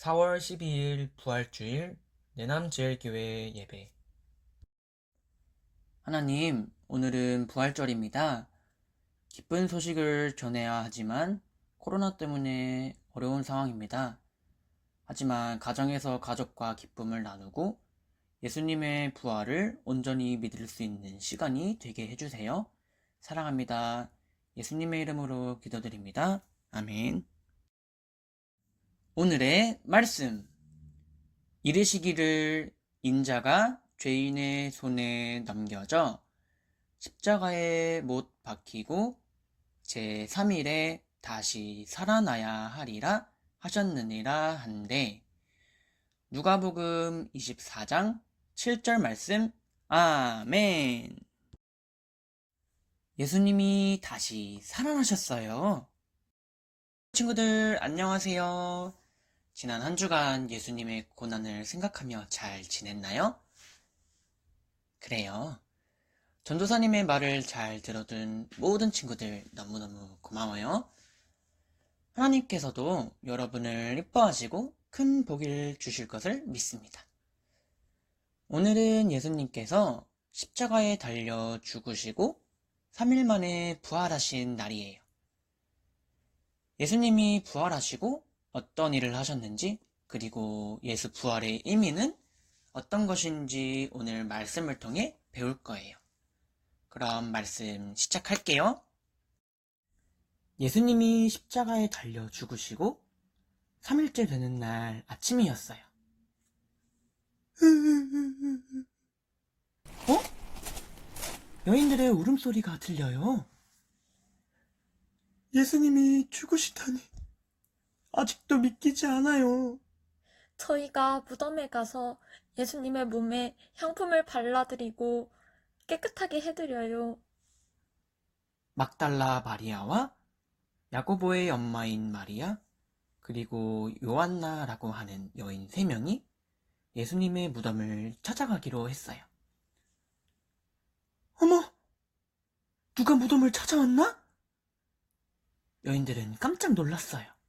4월 12일 부활주일 내남제일교회 예배 하나님, 오늘은 부활절입니다. 기쁜 소식을 전해야 하지만 코로나 때문에 어려운 상황입니다. 하지만 가정에서 가족과 기쁨을 나누고 예수님의 부활을 온전히 믿을 수 있는 시간이 되게 해주세요. 사랑합니다. 예수님의 이름으로 기도드립니다. 아멘. 오늘의 말씀. 이르시기를 인자가 죄인의 손에 넘겨져 십자가에 못 박히고 제 3일에 다시 살아나야 하리라 하셨느니라 한데 누가복음 24장 7절 말씀 아멘 예수님이 다시 살아나셨어요. 친구들 안녕하세요. 지난 한 주간 예수님의 고난을 생각하며 잘 지냈나요? 그래요. 전도사님의 말을 잘 들어둔 모든 친구들 너무너무 고마워요. 하나님께서도 여러분을 이뻐하시고 큰 복을 주실 것을 믿습니다. 오늘은 예수님께서 십자가에 달려 죽으시고 3일 만에 부활하신 날이에요. 예수님이 부활하시고 어떤 일을 하셨는지, 그리고 예수 부활의 의미는 어떤 것인지 오늘 말씀을 통해 배울 거예요. 그럼 말씀 시작할게요. 예수님이 십자가에 달려 죽으시고 3일째 되는 날 아침이었어요. 어? 여인들의 울음소리가 들려요. 예수님이 죽으시다니. 아직도 믿기지 않아요. 저희가 무덤에 가서 예수님의 몸에 향품을 발라드리고 깨끗하게 해드려요. 막달라 마리아와 야고보의 엄마인 마리아, 그리고 요한나라고 하는 여인 세 명이 예수님의 무덤을 찾아가기로 했어요. 어머! 누가 무덤을 찾아왔나? 여인들은 깜짝 놀랐어요.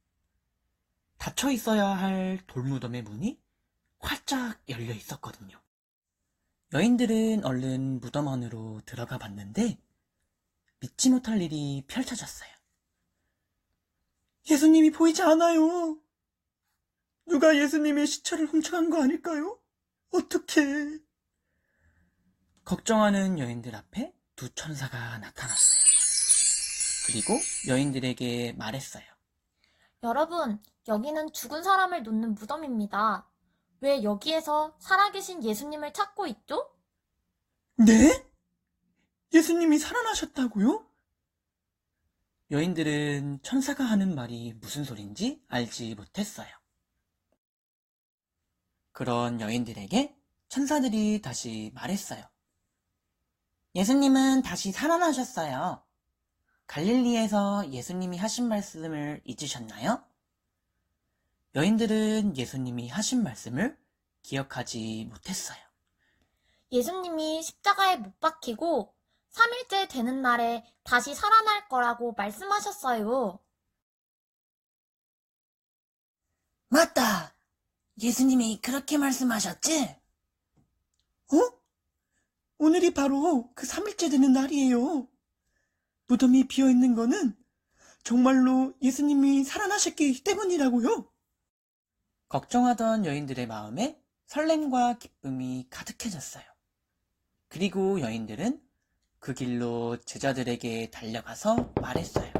닫혀 있어야 할 돌무덤의 문이 활짝 열려 있었거든요. 여인들은 얼른 무덤 안으로 들어가 봤는데 믿지 못할 일이 펼쳐졌어요. 예수님이 보이지 않아요. 누가 예수님의 시체를 훔쳐간 거 아닐까요? 어떻게? 걱정하는 여인들 앞에 두 천사가 나타났어요. 그리고 여인들에게 말했어요. 여러분, 여기는 죽은 사람을 놓는 무덤입니다. 왜 여기에서 살아계신 예수님을 찾고 있죠? 네? 예수님이 살아나셨다고요? 여인들은 천사가 하는 말이 무슨 소린지 알지 못했어요. 그런 여인들에게 천사들이 다시 말했어요. 예수님은 다시 살아나셨어요. 갈릴리에서 예수님이 하신 말씀을 잊으셨나요? 여인들은 예수님이 하신 말씀을 기억하지 못했어요. 예수님이 십자가에 못 박히고 3일째 되는 날에 다시 살아날 거라고 말씀하셨어요. 맞다! 예수님이 그렇게 말씀하셨지? 어? 오늘이 바로 그 3일째 되는 날이에요. 무덤이 비어 있는 거는 정말로 예수님이 살아나셨기 때문이라고요. 걱정하던 여인들의 마음에 설렘과 기쁨이 가득해졌어요. 그리고 여인들은 그 길로 제자들에게 달려가서 말했어요.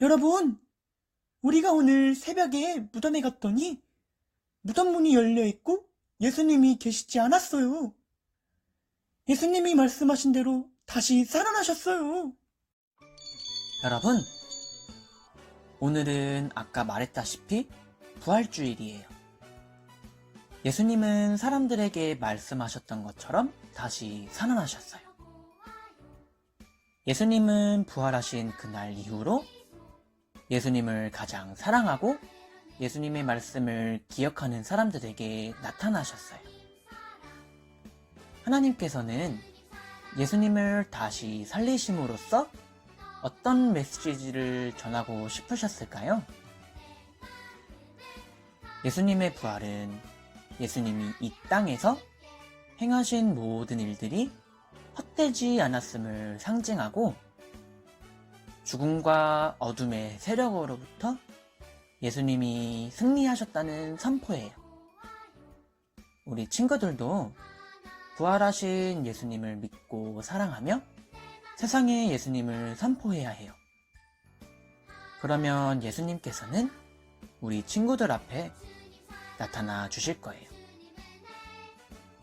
여러분, 우리가 오늘 새벽에 무덤에 갔더니 무덤 문이 열려 있고 예수님이 계시지 않았어요. 예수님이 말씀하신 대로 다시 살아나셨어요. 여러분, 오늘은 아까 말했다시피 부활주일이에요. 예수님은 사람들에게 말씀하셨던 것처럼 다시 살아나셨어요. 예수님은 부활하신 그날 이후로 예수님을 가장 사랑하고 예수님의 말씀을 기억하는 사람들에게 나타나셨어요. 하나님께서는 예수님을 다시 살리심으로써 어떤 메시지를 전하고 싶으셨을까요? 예수님의 부활은 예수님이 이 땅에서 행하신 모든 일들이 헛되지 않았음을 상징하고 죽음과 어둠의 세력으로부터 예수님이 승리하셨다는 선포예요. 우리 친구들도 부활하신 예수님을 믿고 사랑하며 세상에 예수님을 선포해야 해요. 그러면 예수님께서는 우리 친구들 앞에 나타나 주실 거예요.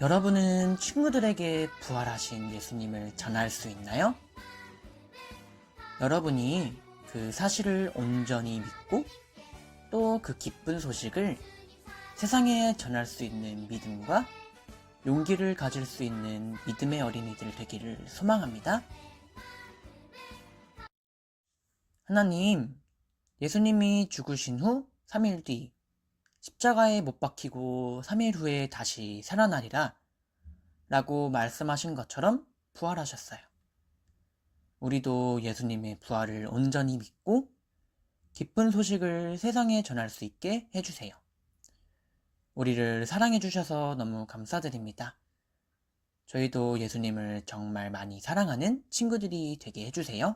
여러분은 친구들에게 부활하신 예수님을 전할 수 있나요? 여러분이 그 사실을 온전히 믿고 또 그 기쁜 소식을 세상에 전할 수 있는 믿음과 용기를 가질 수 있는 믿음의 어린이들 되기를 소망합니다. 하나님, 예수님이 죽으신 후 3일 뒤 십자가에 못 박히고 3일 후에 다시 살아나리라 라고 말씀하신 것처럼 부활하셨어요. 우리도 예수님의 부활을 온전히 믿고 기쁜 소식을 세상에 전할 수 있게 해주세요. 우리를 사랑해주셔서 너무 감사드립니다. 저희도 예수님을 정말 많이 사랑하는 친구들이 되게 해주세요.